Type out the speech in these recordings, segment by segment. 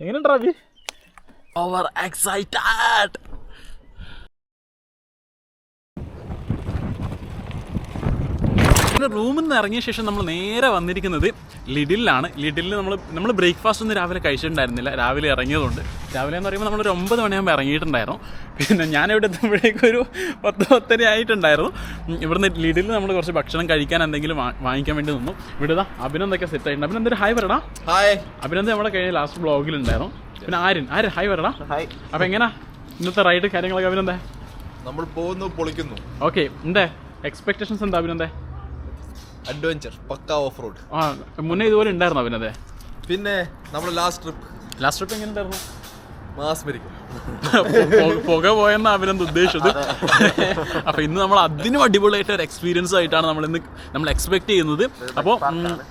എങ്ങനെയുണ്ട് over excited പിന്നെ റൂമിൽ നിന്ന് ഇറങ്ങിയ ശേഷം നമ്മൾ നേരെ വന്നിരിക്കുന്നത് ലിഡിലാണ് ലിഡിലിൽ നമ്മൾ നമ്മൾ ബ്രേക്ക്ഫാസ്റ്റ് ഒന്നും രാവിലെ കഴിച്ചിട്ടുണ്ടായിരുന്നില്ല. രാവിലെ ഇറങ്ങിയതുകൊണ്ട്. രാവിലെ എന്ന് പറയുമ്പോൾ നമ്മളൊരു ഒമ്പത് മണിയാകുമ്പോൾ ഇറങ്ങിയിട്ടുണ്ടായിരുന്നു. പിന്നെ ഞാൻ ഇവിടെ എത്തുമ്പോഴേക്കും ഒരു പത്ത് പത്തര ആയിട്ടുണ്ടായിരുന്നു. ഇവിടുന്ന് ലിഡിൽ നമ്മൾ കുറച്ച് ഭക്ഷണം കഴിക്കാൻ എന്തെങ്കിലും വാങ്ങിക്കാൻ വേണ്ടി നിന്നു. ഇവിടെ ഇതാ അഭിനന്ദൊക്കെ സെറ്റ് ആയിട്ടുണ്ട്. അഭിനന്ദ ഒരു ഹായ് പറടാ. ഹായ്. അഭിനന്ദ നമ്മളെ കഴിഞ്ഞ ലാസ്റ്റ് ബ്ലോഗിലുണ്ടായിരുന്നു പിന്നെ ആര്യൻ. ആര്യൻ ഹായ് പറടാ. ഹായ്. അപ്പം എങ്ങനെ ഇന്നത്തെ റൈഡ് കാര്യങ്ങളൊക്കെ അഭിനന്ദേ? നമ്മൾ പോകുന്നു പൊളിക്കുന്നു. ഓക്കെ എന്തേ? എക്സ്പെക്ടേഷൻസ് എന്താ അഭിനന്ദേ? Adventure pakka off road. ആ മുന്നേ ഇതുപോലെ ഉണ്ടായിരുന്നോ പിന്നെ അതെ? പിന്നെ നമ്മുടെ ലാസ്റ്റ് ട്രിപ്പ് ലാസ്റ്റ് ട്രിപ്പ് എങ്ങനെ ഉണ്ടായിരുന്നു? പുക പോയെന്ന് അവരെന്ത് ഉദ്ദേശിച്ചത്? അപ്പൊ ഇന്ന് നമ്മൾ അതിനും അടിപൊളിയായിട്ട് ഒരു എക്സ്പീരിയൻസ് ആയിട്ടാണ് നമ്മൾ ഇന്ന് നമ്മൾ എക്സ്പെക്ട് ചെയ്യുന്നത്. അപ്പോൾ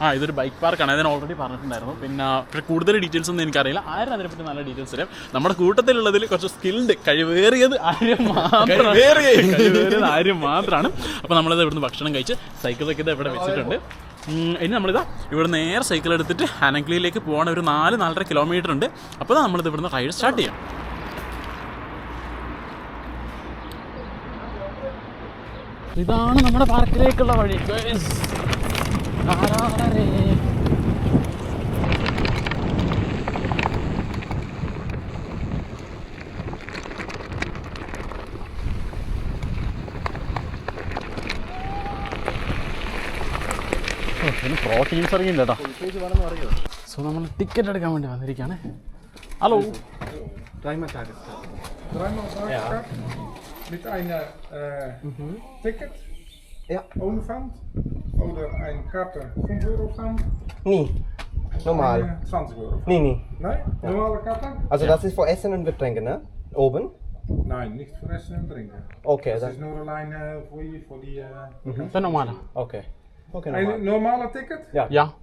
ആ ഇതൊരു ബൈക്ക് പാർക്കാണ് അതിന് ഓൾറെഡി പറഞ്ഞിട്ടുണ്ടായിരുന്നു. പിന്നെ പക്ഷേ കൂടുതൽ ഡീറ്റെയിൽസ് ഒന്നും എനിക്കറിയില്ല. ആരും അതിനെപ്പറ്റി നല്ല ഡീറ്റെയിൽസ് തരും നമ്മുടെ കൂട്ടത്തിലുള്ളതിൽ കുറച്ച് സ്കിൽഡ് കഴിവേറിയത് ആര്യം മാത്രമാണ് ആര്യം ആരും മാത്രമാണ്. അപ്പോൾ നമ്മളിത് ഇവിടുന്ന് ഭക്ഷണം കഴിച്ച് സൈക്കിളൊക്കെ ഇത് ഇവിടെ വെച്ചിട്ടുണ്ട്. ഇനി നമ്മളിതാ ഇവിടെ നേരെ സൈക്കിൾ എടുത്തിട്ട് അനഗ്ലിയിലേക്ക് പോകണ ഒരു നാല് നാലര കിലോമീറ്റർ ഉണ്ട്. അപ്പോൾ നമ്മളിത് ഇവിടുന്ന് റൈഡ് സ്റ്റാർട്ട് ചെയ്യാം. ഇതാണ് നമ്മുടെ പാർക്കിലേക്കുള്ള വഴി. ഇതിന് പ്രോട്ടീൻസ് ഇറങ്ങിയില്ല കേട്ടോ സോ നമ്മൾ ടിക്കറ്റ് എടുക്കാൻ വേണ്ടി വന്നിരിക്കുകയാണ് hello Mit einer äh, Ticket? Ja. Ohne Pfand? Oder eine Karte 5 Euro Pfand? Nee, normal. Eine 20 Euro Pfand? Nee, nee. Nein? Normale Karte? Also das ist für Essen und Getränke, ne? Oben? Nein, nicht für Essen und Trinken. Okay, Das dann. ist nur allein äh, für, die- für die. Äh, ഇത് നോമാല Okay. Okay. Een normale ticket? Ja. ja.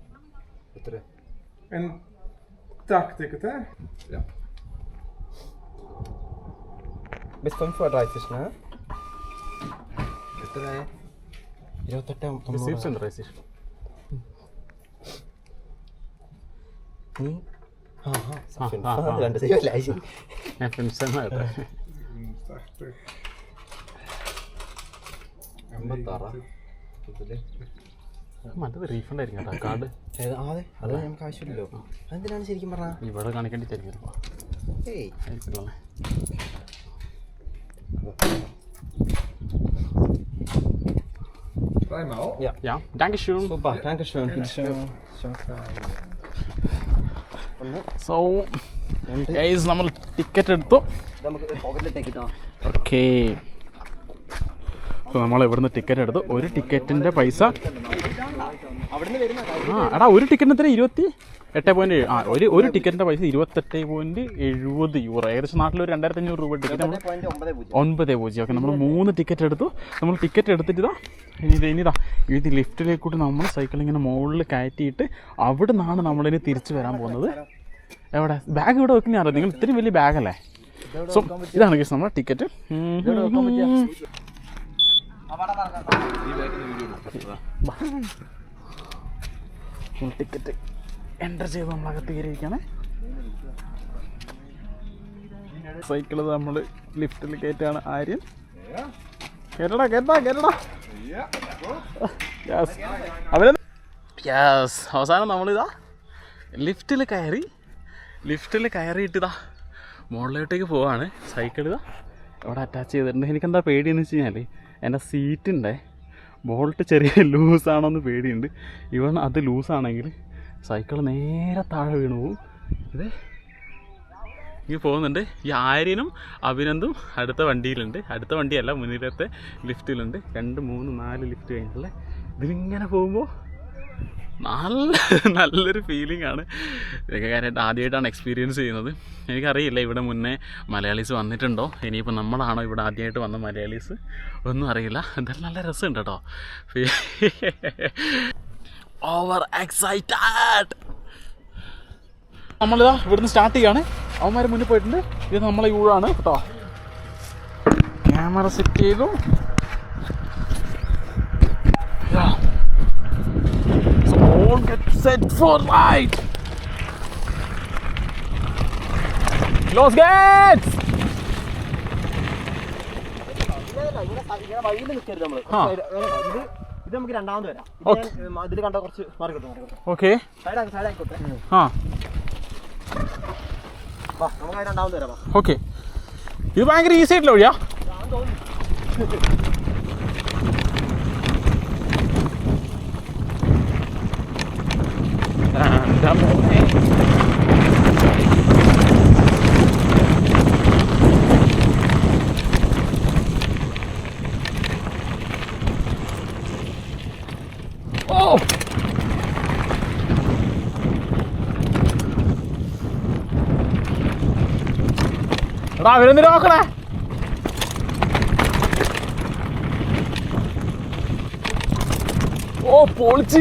Een takticket, hè? Ja. Bis 5 rice ఇచ్చిన ఇరవై తట్టే seats అండి rice ಎಂಬತ್ತಾರ മറ്റത് refund ആയിരിക്കും കേട്ടോ card അതെ അത് നമുക്ക് ആവശ്യമില്ലല്ലോ. അതെന്തിനാണ് ശരിക്കും ഇവിടെ ഏയ്. Ja. super schön so guys നമ്മൾ ടിക്കറ്റ് എടുത്തു. ഓക്കേ നമ്മൾ ഇവിടുന്ന് ടിക്കറ്റ് എടുത്തു. ഒരു ടിക്കറ്റിന്റെ പൈസ ആ എടാ ഒരു ടിക്കറ്റിന് എത്ര? ഇരുപത്തി എട്ട് പോയിന്റ് ആ ഒരു ഒരു ടിക്കറ്റിന്റെ പൈസ ഇരുപത്തെട്ട് പോയിന്റ് എഴുപത് യൂറോ. ഏകദേശം നാട്ടിൽ ഒരു രണ്ടായിരത്തി അഞ്ഞൂറ് രൂപ ടിക്കറ്റ് നമ്മൾ ഒൻപതേ പൂജ്യം. ഓക്കെ നമ്മൾ മൂന്ന് ടിക്കറ്റ് എടുത്തു. നമ്മൾ ടിക്കറ്റ് എടുത്തിട്ട് ഇതാ ഇനി ഇത് ഇനിതാ ഇത് ലിഫ്റ്റിലേക്കൂട്ട് കൂടി നമ്മൾ സൈക്കിൾ ഇങ്ങനെ മുകളിൽ കയറ്റിയിട്ട് അവിടെ നിന്നാണ് നമ്മളിനി തിരിച്ചു വരാൻ പോകുന്നത്. എവിടെ? ബാഗ് ഇവിടെ വെക്കുന്ന അറിയാം നിങ്ങൾ ഇത്രയും വലിയ ബാഗല്ലേ സോ ഇതാണ് കേസ് നമ്മുടെ ടിക്കറ്റ് ടിക്കറ്റ് എന്റർ ചെയ്ത് നമ്മളകത്ത് കയറിയിരിക്കുകയാണ് സൈക്കിൾ നമ്മൾ ലിഫ്റ്റിൽ കയറ്റാണ് ആര്യൻ. കേട്ടടാ കേട്ടാ കേട്ടടാ യാസ് അവരെ യാസ് അവസാനം നമ്മളിതാ ലിഫ്റ്റിൽ കയറി ലിഫ്റ്റിൽ കയറിയിട്ടിതാ മുകളിലോട്ടേക്ക് പോവാണ്. സൈക്കിൾ ഇതാ. അവിടെ അറ്റാച്ച് ചെയ്തിട്ടുണ്ട്. എനിക്കെന്താ പേടിയെന്ന് വെച്ച് കഴിഞ്ഞാൽ എന്റെ സീറ്റിന്റെ ബോൾട്ട് ചെറിയ ലൂസാണോ എന്ന് പേടിയുണ്ട്. ഇവൺ അത് ലൂസാണെങ്കിൽ സൈക്കിൾ നേരെ താഴെ വീണു പോകും ഇത് ഈ പോകുന്നുണ്ട്. ഈ ആര്യനും അഭിനന്ദും അടുത്ത വണ്ടിയിലുണ്ട്. അടുത്ത വണ്ടിയല്ല മുന്നിലത്തെ ലിഫ്റ്റിലുണ്ട് രണ്ട് മൂന്ന് നാല് ലിഫ്റ്റ് കഴിഞ്ഞിട്ടുള്ള ഇതിലിങ്ങനെ പോകുമ്പോൾ നല്ല നല്ലൊരു ഫീലിംഗ് ആണ്. ഇതൊക്കെ കാര്യമായിട്ട് ആദ്യമായിട്ടാണ് എക്സ്പീരിയൻസ് ചെയ്യുന്നത്. എനിക്കറിയില്ല ഇവിടെ മുന്നേ മലയാളീസ് വന്നിട്ടുണ്ടോ? ഇനിയിപ്പോൾ നമ്മളാണോ ഇവിടെ ആദ്യമായിട്ട് വന്ന മലയാളീസ്? ഒന്നും അറിയില്ല. എന്തായാലും നല്ല രസമുണ്ട് കേട്ടോ ഓവർ എക്സൈറ്റഡ് നമ്മളിതാ ഇവിടുന്ന് സ്റ്റാർട്ട് ചെയ്യാണ്. അവന്മാർ മുന്നിൽ പോയിട്ടുണ്ട്. ഇത് നമ്മളെ യൂഴാണ് കേട്ടോ ക്യാമറ സെറ്റ് ചെയ്തു. All get set for നിൽക്കരുത് നമ്മൾ ആ. ഇത് നമുക്ക് രണ്ടാമത് വരാം ഓക്കേ. ഇതിൽ കണ്ട കുറച്ച് മാറി കിട്ടും ഓക്കെ സൈഡാക്കി സൈഡാക്കിക്കോട്ടെ ആ. നമുക്ക് രണ്ടാമത് വരാം. ഓക്കെ. ഇത് ഭയങ്കര ഈസി ആയിട്ടുള്ള വഴിയാ. എന്റെ മോനെ. എടാ അവരെന്തിനു നോക്കണേ ഓ പൊളിച്ച്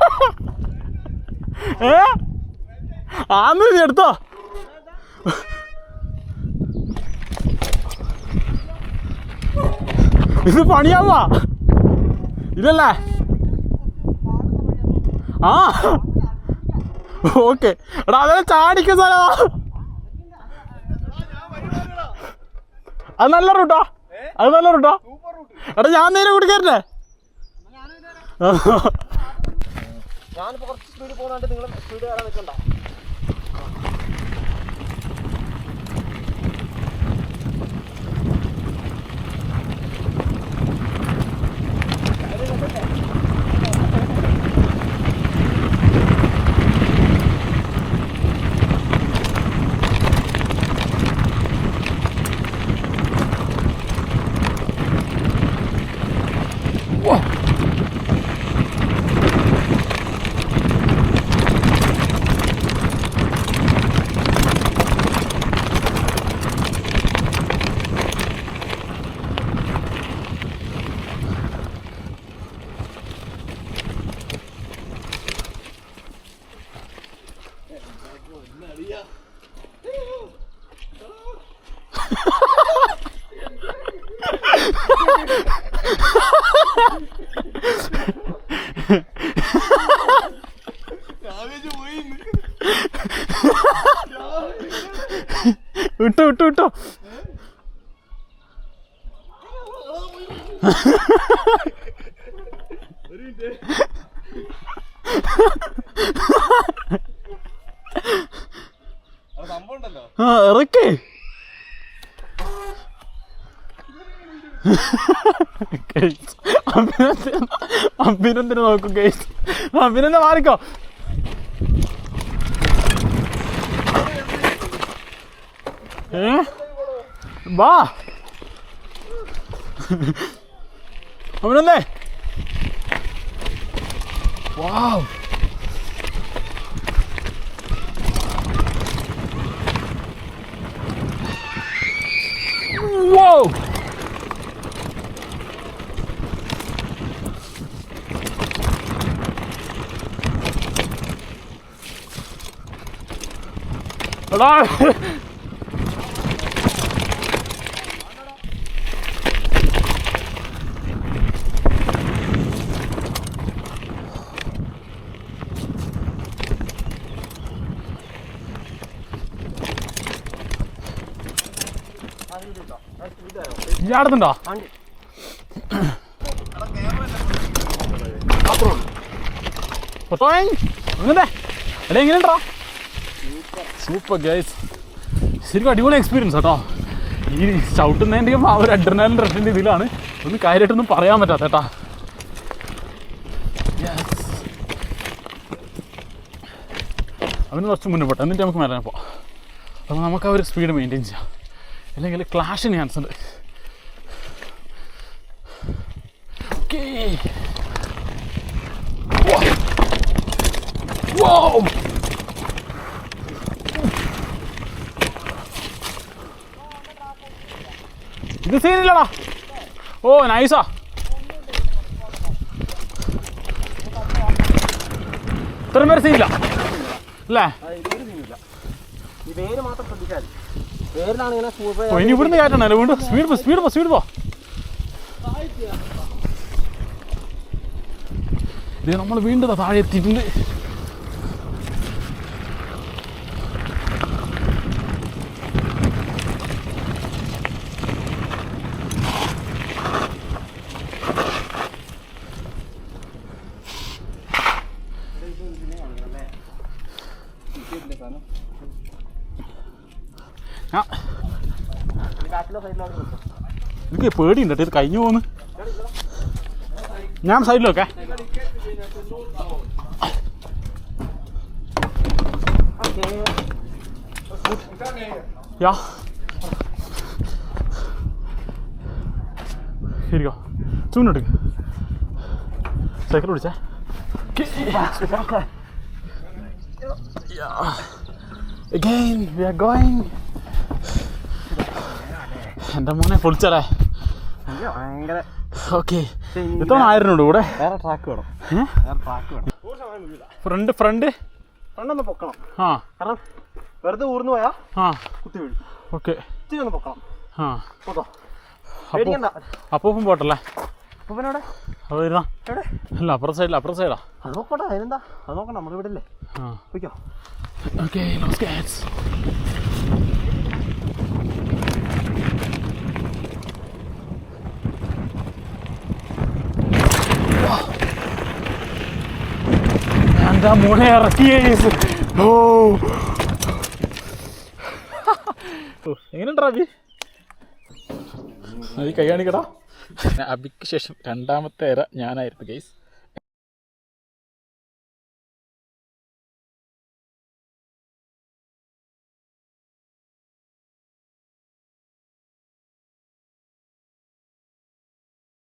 ഏ? ആന്ന് എടുത്തോ. ഇത് പണിയാവാ ഇതല്ലേ? ആ. ഓക്കെ. എടാ അതെ ചാടിക്ക സ്ഥലമാ അത് നല്ല റൂട്ടാ. അത് നല്ല റൂട്ടോ. എടാ ഞാൻ നേരെ കുടിക്കരുന്നേ ഞാനിപ്പോ കുറച്ച് സ്പീഡിൽ പോകുന്നുണ്ട് നിങ്ങൾ സ്പീഡ് കയറാൻ നിൽക്കണ്ട വിട്ടു ha ha സംഭവം ഉണ്ടല്ലോ ആ ഇറക്കേ അഭിനന്ദന. അഭിനന്ദന നോക്കും ഗൈസ് അഭിനന്ദ മാറിക്കോ. ഏ? വാ. അഭിനന്ദേ. വാവ് Whoa! എടാ. അങ്ങനെ എടാ എങ്ങനെയുണ്ടോ സൂപ്പർ ഗൈസ് ശരിക്കും അടിപൊളി എക്സ്പീരിയൻസ് കേട്ടോ ഈ ചവിട്ടുന്നതിന്റെയും ആ ഒരു അഡ്രനാലിൻ റഷിന്റെ ഇതിലാണ്. ഒന്ന് കാര്യമായിട്ടൊന്നും പറയാൻ പറ്റാത്ത കേട്ടാ. അവന് കുറച്ച് മുന്നേ പോട്ടെ. എന്നിട്ട് നമുക്ക് മരണം പോവാം. അപ്പോൾ നമുക്ക് ആ ഒരു സ്പീഡ് മെയിന്റെയിൻ ചെയ്യാം. അല്ലെങ്കിൽ ക്ലാഷിന് ചാൻസ് ഉണ്ട്. Okay Whoa! ഇത് സീനില്ലടാ. ഓ നൈസാ ഇത്രയും പേര് സീനില്ല. അല്ലേ? ഇനി ഇവിടുന്ന് കയറ്റണല്ലോ വീണ്ടും സ്പീഡ് പോ സ്പീഡ് പോ സ്പീഡ് പോ. ഇത് നമ്മൾ വീണ്ടും താഴെ എത്തിയിട്ടുണ്ട്. എനിക്ക് പേടിയുണ്ട് കേട്ടോ ഇത് കഴിഞ്ഞു പോന്ന് ഞാൻ സൈഡിലൊക്കെ യാ ശരിക്കോ ചൂണ്ടെടുക്ക് സൈക്കിൾ പിടിച്ചേ Again, we are going. എന്റെ മോനെ പൊളിച്ചല്ലേ ഭയങ്കര ഓക്കെ. ഇത്തവണ ആയിരം കൂടെ? വേറെ ട്രാക്ക് വേണം? വേറെ ട്രാക്ക് വേണം. Front front? ഫ്രണ്ടൊന്ന് പൊക്കണം. ആ. കാരണം വെറുതെ ഊർന്നു പോയാ ആ. കുത്തി വീഴും. ഓക്കെ. ഇച്ചിരി ഒന്ന് പൊക്കണം. ആ. പൊക്കോ അപ്പൂപ്പൻ പോട്ടല്ലേ? അപ്പൂപ്പനോടെ എവിടെ? അല്ല അപ്പുറത്തെ സൈഡിൽ സൈഡാ അത് നോക്കട്ടെ അതിനെന്താ? അത് നോക്കണം നമ്മൾ ഇവിടെ അല്ലേ ആ ഓക്കെ എന്താ മോനെ ഇറക്കിയേസ് ഓ. എങ്ങനെയുണ്ടാ അബി അത് കൈ കാണിക്കടാ. അബിക്ക് ശേഷം രണ്ടാമത്തെ ഇര ഞാനായിരുന്നു ഗൈസ്